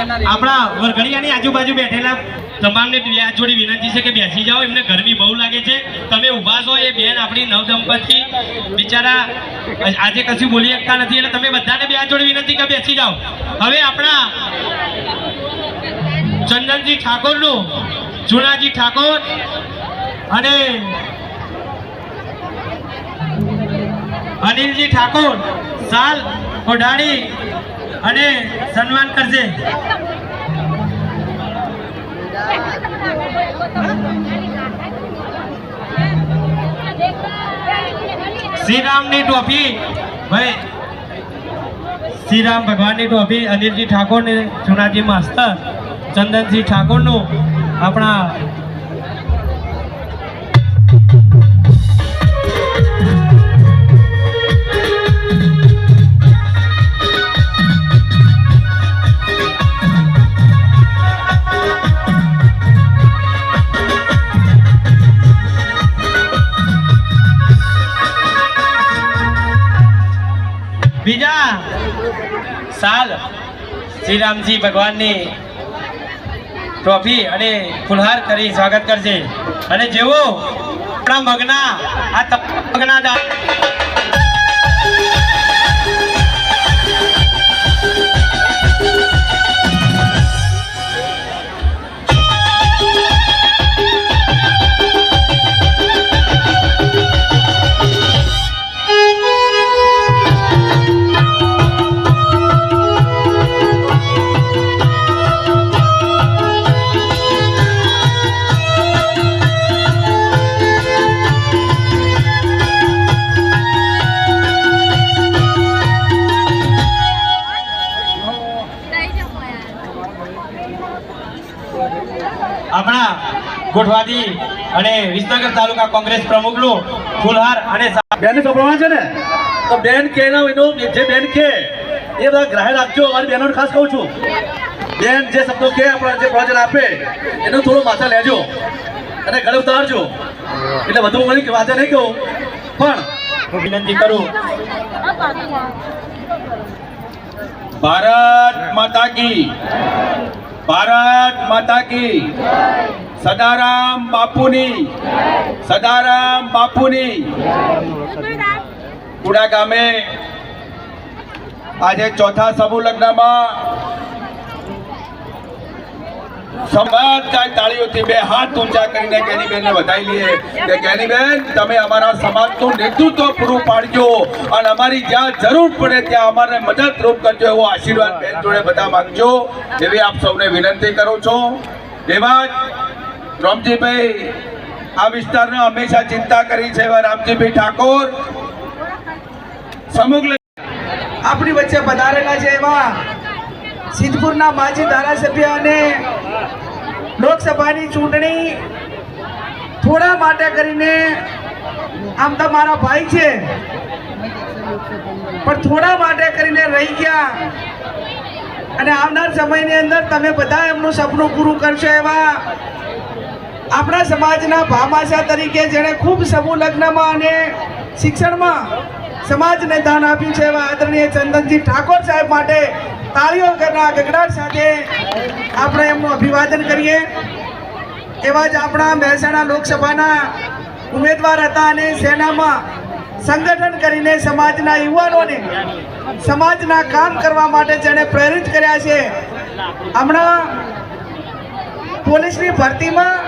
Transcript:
આપણા વરઘડિયાની આજુબાજુ બેઠેલા તમામને આ જોડી વિનંતી છે કે બેસી જાઓ, એમને ગરમી બહુ લાગે છે. તમે ઊભા છો, એ બેન આપણી નવદંપતિ બિચારા આજે કશું બોલી શકતા નથી, એટલે તમે બધાને બે જોડી વિનંતી કે બેસી જાઓ. હવે આપણા ચંદનજી ઠાકોરનું, જુનાજી ઠાકોર અને અનિલજી ઠાકોર, સાલ ઓઢાડી અને સન્માન કરશે શ્રીરામની ટોપી, ભાઈ, શ્રીરામ ભગવાનની ટોપી, અનિલજી ઠાકોર ને જુનાજી માસ્તર ચંદનસિંહ ઠાકોરનું આપણા બીજા શ્રી રામજી ભગવાનની ટ્રોફી અને ફુલહાર કરી સ્વાગત કરશે. અને જેવો આપણા મગના, આ મગના આપણા ગોઠવાદી અને વિસનગર તાલુકા કોંગ્રેસ પ્રમુખનું ફુલહાર અને બેન સંભળવા છે ને? તો બેન કે એનો જે બેન કે એ બધા ગ્રાહક રાખજો. મારી બહેનોને ખાસ કહું છું. બેન જે શબ્દો કે આપણા જે પ્રવચન આપે એનું થોડું માથા લેજો અને ગળે ઉતારજો. એટલે વધુ મળી કે વાતે નહીં કહું. પણ હું વિનંતી કરું. ભારત માતા કી. ભારત માતા કી સદારામ બાપુની સદારામ બાપુની કુડા ગામે આજે ચોથા સમૂહ લગ્નમાં એવી આપ સૌને વિનંતી કરું છું. એવા જ રામજીભાઈ, આ વિસ્તારને હંમેશા ચિંતા કરી છે એવા રામજીભાઈ ઠાકોર. સમૂહ આપણી વચ્ચે પધારેલા છે એવા સિદ્ધપુરના માજી ધારાસભ્ય અને લોકસભાની ચૂંટણી થોડા માટે કરીને આમ તો મારા ભાઈ છે, પણ થોડા માટે કરીને રહી ગયા. અને આવનાર સમયની અંદર તમે બધા એમનું સપનું પૂરું કરશો એવા આપણા સમાજના ભામાશા તરીકે જેણે ખૂબ સમૂહ લગ્નમાં અને શિક્ષણમાં સમાજને દાન આપ્યું છે એવા આદરણીય ચંદનજી ઠાકોર સાહેબ માટે તાળીઓ કરના ગગડાટ સાથે આપણે એમનું અભિવાદન કરીએ. એવા જ આપણા મહેસાણા લોકસભાના ઉમેદવાર હતા અને સેનામાં સંગઠન કરીને સમાજના યુવાનોને સમાજના કામ કરવા માટે જેણે પ્રેરિત કર્યા છે. હમણાં પોલીસની ભરતીમાં